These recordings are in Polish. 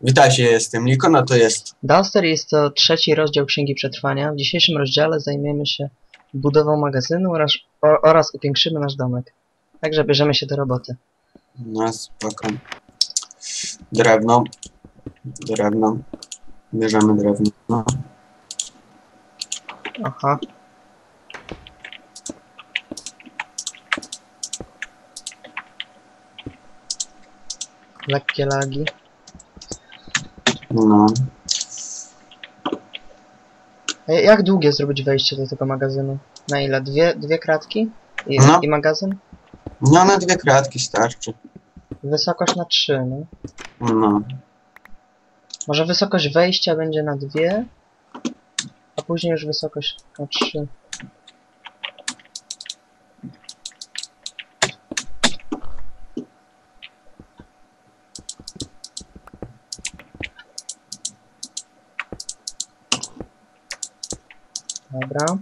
Witajcie, jestem Likon, a to jest... Duster jest to trzeci rozdział Księgi Przetrwania. W dzisiejszym rozdziale zajmiemy się budową magazynu oraz, o, oraz upiększymy nasz domek. Także bierzemy się do roboty. No, spoko. Drewno. Drewno. Bierzemy drewno. No. Aha. Lekkie lagi. No. A Jak długie zrobić wejście do tego magazynu? Na ile? Dwie, dwie kratki? I, No. I magazyn? No, na dwie kratki starczy. Wysokość na trzy, no. No. Może wysokość wejścia będzie na dwie, a później już wysokość na trzy. Dobra.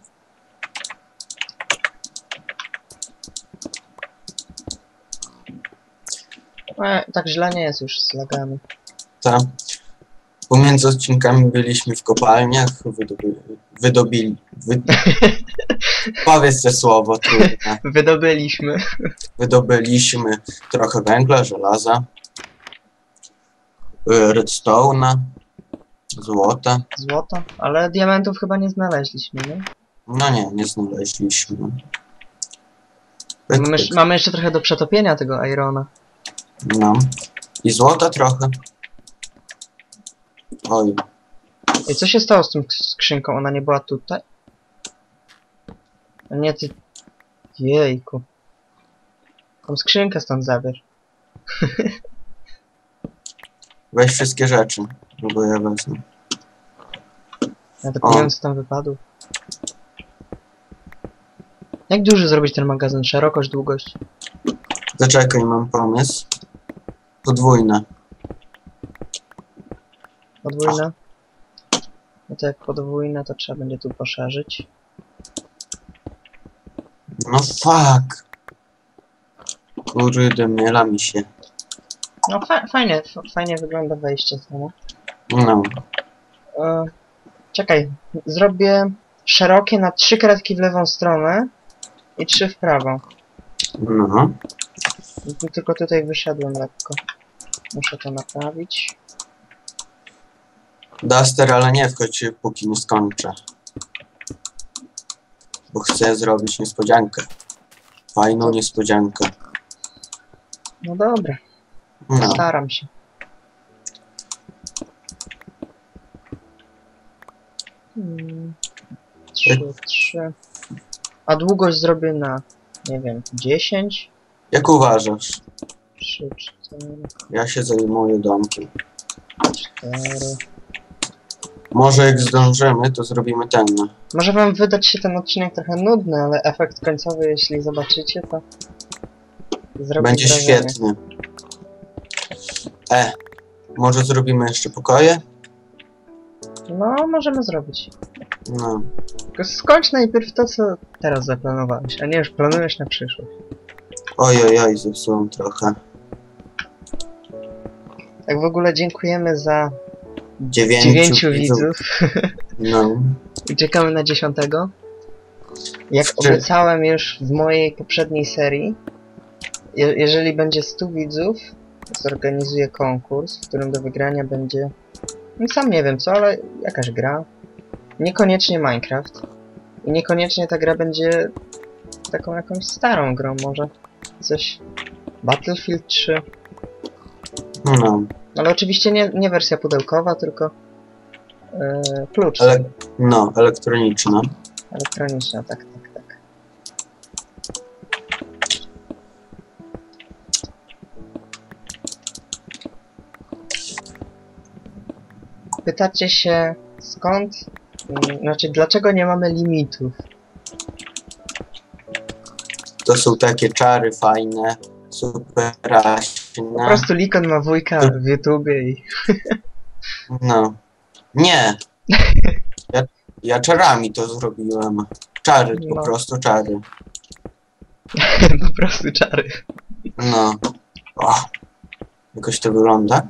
E, tak źle nie jest już z lagami. Ta. Pomiędzy odcinkami byliśmy w kopalniach, wydobili... wydobili wy... Powiedz te słowo, trudne. Wydobyliśmy. Wydobyliśmy trochę węgla, żelaza, y, redstone'a, złota. Złoto, ale diamentów chyba nie znaleźliśmy, nie? No nie, nie znaleźliśmy. Mamy, mamy jeszcze trochę do przetopienia tego irona. No. I złota trochę. Oj, I co się stało z tą skrzynką? Ona nie była tutaj? A nie ty... Jejku. Tą skrzynkę stąd zabierz. weź wszystkie rzeczy, bo ja wezmę. Ja O. nie wiem co tam wypadło. Jak duży zrobić ten magazyn? Szerokość, długość? Zaczekaj, mam pomysł. Podwójne. Podwójne? No to jak podwójne, to trzeba będzie tu poszerzyć. No fuck. Kurde, myla mi się. No fa fajnie, fajnie wygląda wejście samo. No. E, czekaj, zrobię szerokie na trzy kratki w lewą stronę i trzy w prawą. No. Tylko tutaj wyszedłem lekko. Muszę to naprawić. Duster, ale nie wchodź póki nie skończę. Bo chcę zrobić niespodziankę. Fajną niespodziankę. No dobra, No. staram się. 3, A długość zrobię na, nie wiem, 10? Jak uważasz? 3, 4, Ja się zajmuję domkiem. 4. Może jak zdążymy, to zrobimy ten. Może wam wydać się ten odcinek trochę nudny, ale efekt końcowy, jeśli zobaczycie, to zrobi Będzie wrażenie. świetny. E, może zrobimy jeszcze pokoje? No, możemy zrobić. No. Tylko skończ najpierw to, co teraz zaplanowałeś, a nie już planujesz na przyszłość. Oj, oj, zepsułem trochę. Tak w ogóle dziękujemy za Dziewięciu, dziewięciu widzów No. czekamy na dziesiątego. Jak Wczy- obiecałem już w mojej poprzedniej serii, je jeżeli będzie 100 widzów, zorganizuję konkurs, w którym do wygrania będzie... No, sam nie wiem co, ale jakaś gra. Niekoniecznie Minecraft. I niekoniecznie ta gra będzie taką jakąś starą grą, może coś... Battlefield 3. No. Ale oczywiście nie, nie wersja pudełkowa, tylko yy, klucz Ale, no, elektroniczna. elektroniczna, tak, tak, tak. Pytacie się skąd, znaczy dlaczego nie mamy limitów? To są takie czary fajne, super Po prostu Likon ma wujka w YouTubie i No. Nie. Ja, ja czarami to zrobiłem. Czary, po No. prostu czary. po prostu czary. No. O. Jakoś to wygląda.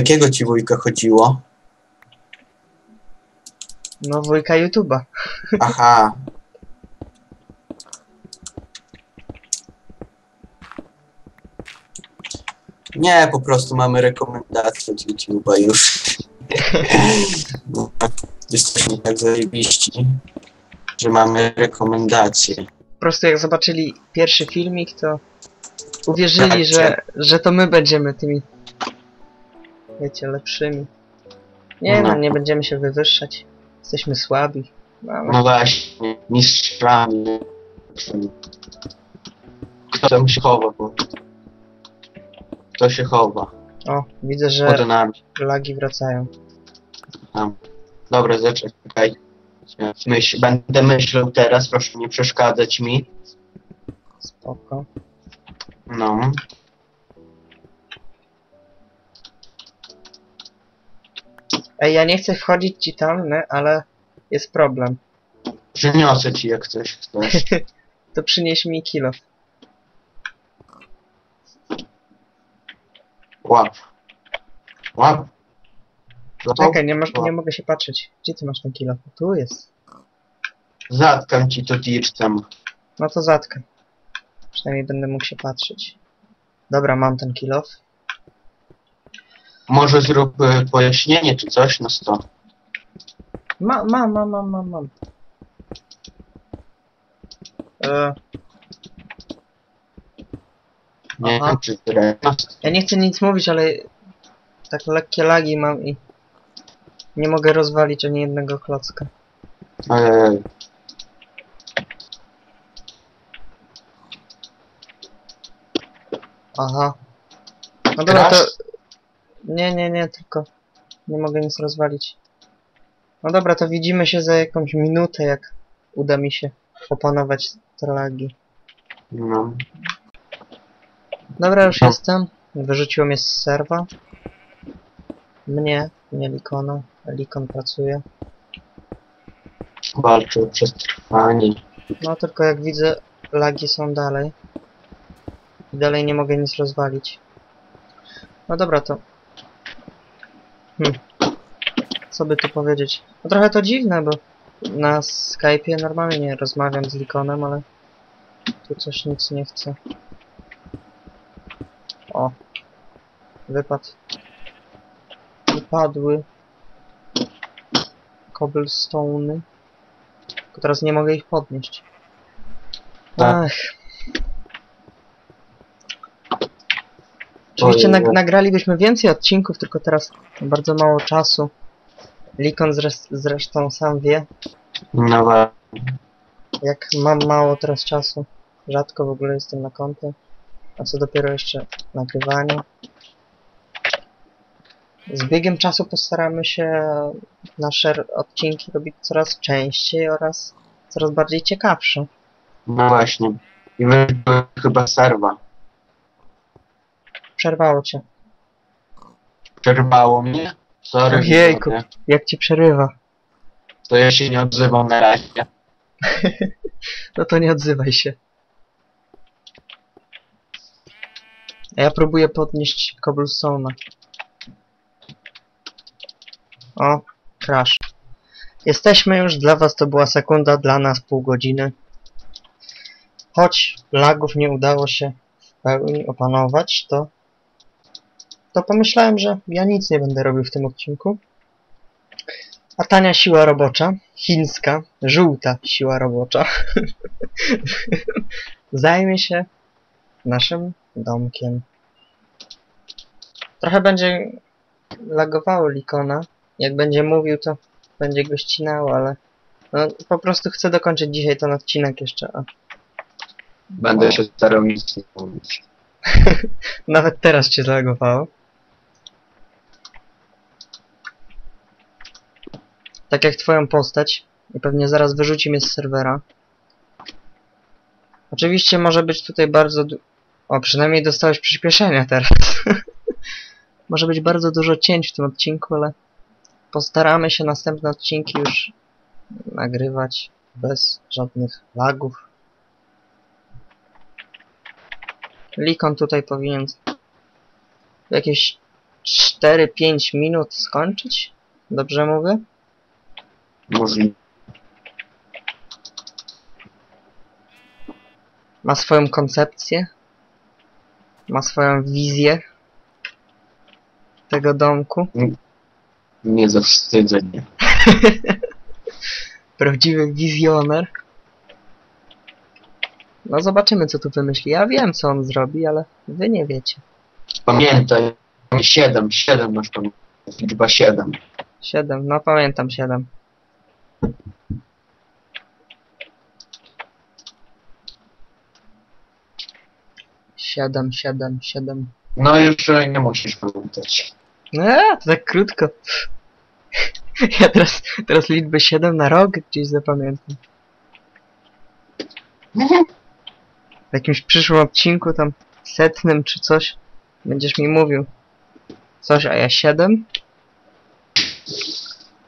Jakiego ci wujka chodziło? No wujka YouTube'a. Aha. Nie, po prostu mamy rekomendacje od YouTube'a już. No, Jesteśmy tak zajebiści, że mamy rekomendacje. Po prostu jak zobaczyli pierwszy filmik, to uwierzyli, że, że to my będziemy tymi, wiecie, lepszymi. Nie no, No. nie będziemy się wywyższać. Jesteśmy słabi. Mamy No właśnie, mistrzami. Kto tam się chowa? Bo... Kto się chowa? O, widzę, Pod że nami. lagi wracają. Tam. Dobra, zaczekaj. Myśl, będę myślał teraz, proszę nie przeszkadzać mi. Spoko. No. Ej, ja nie chcę wchodzić ci tam, nie, ale jest problem. Przyniosę ci jak coś chcesz. To przynieś mi kilo. Łap. Łap. Złapał? Czekaj, nie, masz, nie mogę się patrzeć. Gdzie ty masz ten kilo? Tu jest. Zatkam ci to dircem. No to zatkaj. Przynajmniej będę mógł się patrzeć. Dobra, mam ten kilof. Może zrób y, pojaśnienie czy coś na sto. Ma, mam, mam, mam, mam, mam. E, Nie Aha. wiem czy drewno. ja nie chcę nic mówić, ale tak lekkie lagi mam i nie mogę rozwalić ani jednego klocka. Ej, Aha. No dobra, to... Grasz? Nie, nie, nie, tylko nie mogę nic rozwalić. No dobra, to widzimy się za jakąś minutę, jak uda mi się opanować te lagi. No. Dobra, już jestem. Wyrzuciło mnie z serwa. Mnie, nie Likona. Likon pracuje. Walczę o przetrwanie. No tylko jak widzę, lagi są dalej. I dalej nie mogę nic rozwalić. No dobra, to... Hm. Co by tu powiedzieć? No trochę to dziwne, bo na Skype'ie normalnie rozmawiam z Likonem, ale tu coś nic nie chce. O. Wypadł. Wypadły. Cobblestone'y. Tylko teraz nie mogę ich podnieść. Tak. Ach. Oczywiście nag nagralibyśmy więcej odcinków, tylko teraz bardzo mało czasu. Likon zres zresztą sam wie, No wa- jak mam mało teraz czasu. Rzadko w ogóle jestem na kompie. A co dopiero jeszcze nagrywanie. Z biegiem czasu postaramy się nasze odcinki robić coraz częściej oraz coraz bardziej ciekawsze. no właśnie. I wyszły chyba serwa. Przerwało cię. Przerwało mnie? Sorry. Widzowie. Jak ci przerywa? To ja się nie odzywam na razie. No to nie odzywaj się. A ja próbuję podnieść cobblestone'a. O, crash. Jesteśmy już, dla was to była sekunda, dla nas pół godziny. Choć lagów nie udało się w pełni opanować, to to pomyślałem, że ja nic nie będę robił w tym odcinku. A tania siła robocza, chińska, żółta siła robocza, zajmie się naszym domkiem. Trochę będzie lagowało Likona. Jak będzie mówił, to będzie go ścinało, ale no, po prostu chcę dokończyć dzisiaj ten odcinek jeszcze, a Będę się starał nic nie mówić. nawet teraz cię zlagowało. Tak jak twoją postać i pewnie zaraz wyrzuci mnie z serwera. Oczywiście może być tutaj bardzo O, przynajmniej dostałeś przyspieszenia teraz. może być bardzo dużo cięć w tym odcinku, ale postaramy się następne odcinki już nagrywać bez żadnych lagów. Likon tutaj powinien jakieś 4-5 minut skończyć? Dobrze mówię? Możliwe. Ma swoją koncepcję? Ma swoją wizję tego domku? Nie zawstydzę mnie. Prawdziwy wizjoner. No zobaczymy co tu wymyśli. Ja wiem co on zrobi, ale wy nie wiecie. Pamiętaj, 7, 7 masz pamiętać. Liczba 7. 7, no pamiętam 7. Siedem, siedem, siedem. No już nie musisz pamiętać. Eee, to tak krótko. Ja teraz, teraz liczbę 7 na rok gdzieś zapamiętam. W jakimś przyszłym odcinku, tam setnym czy coś, będziesz mi mówił coś, a ja 7?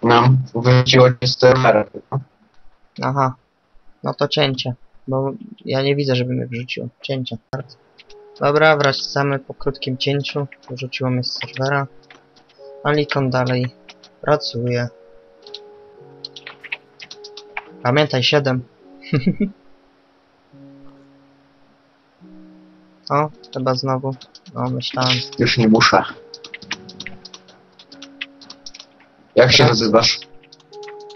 No, wróciło ci z serwera. Aha. No to cięcie. Bo ja nie widzę, żeby mnie wrzuciło. Cięcie. Dobra, wracamy po krótkim cięciu. Wrzuciło mnie z serwera. A Likon dalej pracuje. Pamiętaj, 7. o, chyba znowu. No, myślałem. Już nie muszę. Jak się nazywasz?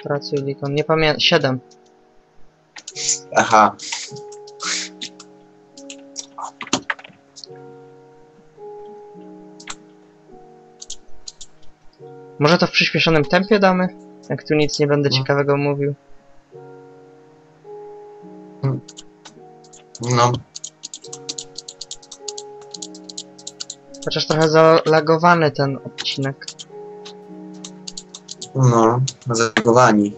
Pracuj, Likon. Nie pamiętam. 7. Aha. Może to w przyspieszonym tempie damy? Jak tu nic nie będę No. ciekawego mówił. No, Chociaż trochę zalagowany ten odcinek. no, zalogowani.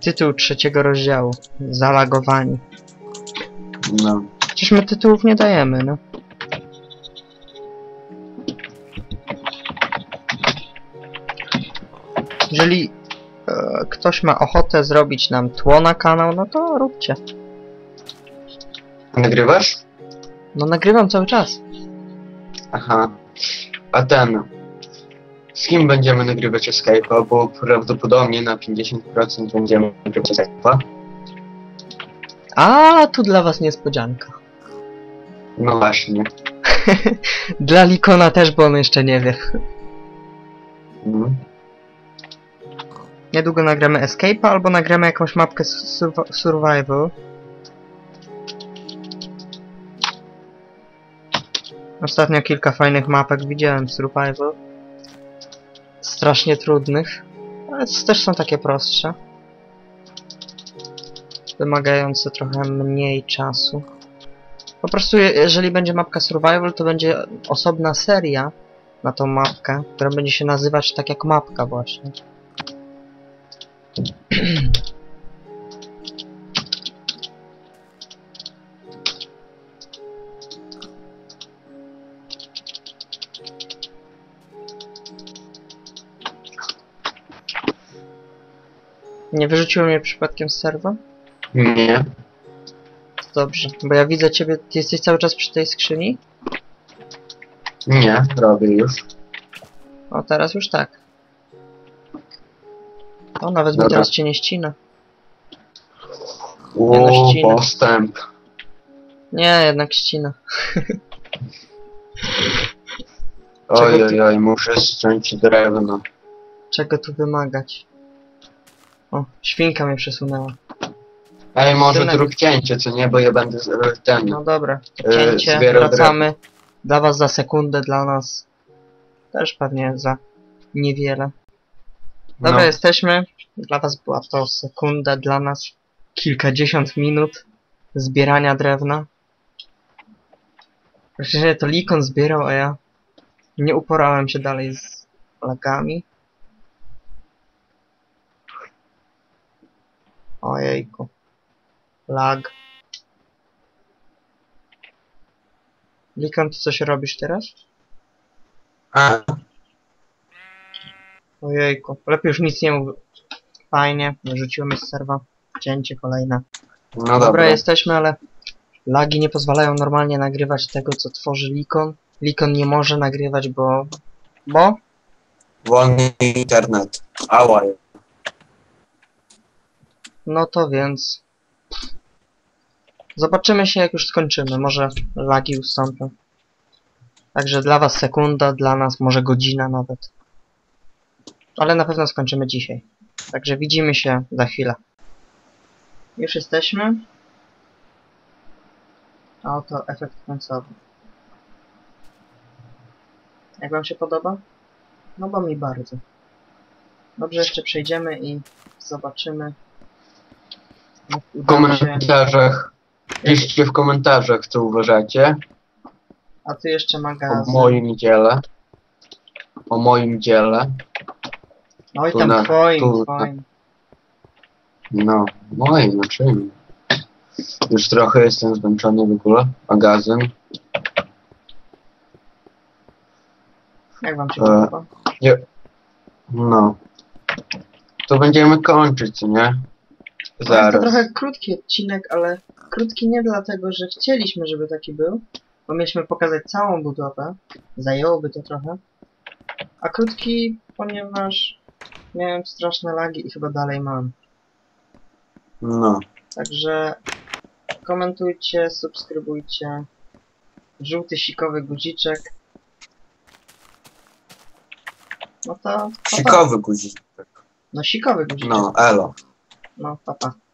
Tytuł trzeciego rozdziału. Zalagowani. No. Przecież my tytułów nie dajemy, no. Jeżeli e, ktoś ma ochotę zrobić nam tło na kanał, no to róbcie. Nagrywasz? No nagrywam cały czas. Aha. A ten. Z kim będziemy nagrywać Escape'a? Bo prawdopodobnie na 50% będziemy nagrywać Escape'a. A tu dla was niespodzianka. No właśnie. Dla Likona też, bo on jeszcze nie wie. Mhm. Niedługo nagramy Escape'a albo nagramy jakąś mapkę surv- Survival. Ostatnio kilka fajnych mapek widziałem Survival. Strasznie trudnych, ale też są takie prostsze. Wymagające trochę mniej czasu. Po prostu je- jeżeli będzie mapka Survival, to będzie osobna seria na tą mapkę, która będzie się nazywać tak jak mapka właśnie. Nie wyrzuciło mnie przypadkiem z serwa? Nie. To dobrze, bo ja widzę ciebie, ty jesteś cały czas przy tej skrzyni? Nie, robię już. O, teraz już tak. O, nawet mi Dobra. teraz cię nie ścina. O, no, ścina. postęp. Nie, jednak ścina. Oj, Czego oj, ty- oj, muszę ściąć drewno. Czego tu wymagać? O, świnka mnie przesunęła. Ej, może Synek. zrób cięcie, co nie, bo ja będę z- ten... No dobra, E, cięcie, zbierał wracamy. Dla was za sekundę, dla nas też pewnie za niewiele. Dobra, no, jesteśmy. Dla was była to sekunda, dla nas kilkadziesiąt minut zbierania drewna. Właściwie to Likon zbierał, a ja nie uporałem się dalej z lagami. Ojejku. Lag. Likon, ty coś robisz teraz? A, Ojejku. Lepiej już nic nie mów. Fajnie, wyrzuciło mnie z serwa. Cięcie kolejne. no Dobra, dobra. jesteśmy, ale lagi nie pozwalają normalnie nagrywać tego, co tworzy Likon. Likon nie może nagrywać, bo... Bo? Wolny internet. Ała. No to więc... Zobaczymy się jak już skończymy. Może lagi ustąpią. Także dla was sekunda, dla nas może godzina nawet. Ale na pewno skończymy dzisiaj. Także widzimy się za chwilę. Już jesteśmy. A oto efekt końcowy. Jak wam się podoba? No bo mi bardzo. Dobrze, jeszcze przejdziemy i zobaczymy. W komentarzach. Piszcie w komentarzach, co uważacie A tu jeszcze o magazyn. moim dziele. O moim dziele. Oj tam na- twoim, tu twoim. No, moim, no czym? Już trochę jestem zmęczony w ogóle. Magazyn. Jak wam się E, podoba? No. To będziemy kończyć, nie? To jest to Zaraz. trochę krótki odcinek, ale krótki nie dlatego, że chcieliśmy, żeby taki był, bo mieliśmy pokazać całą budowę. Zajęłoby to trochę. A krótki, ponieważ miałem straszne lagi i chyba dalej mam. No. Także komentujcie, subskrybujcie. Żółty sikowy guziczek. No to. pa, pa. Sikowy guzik. No sikowy guziczek. No, elo. No, papa. Pa.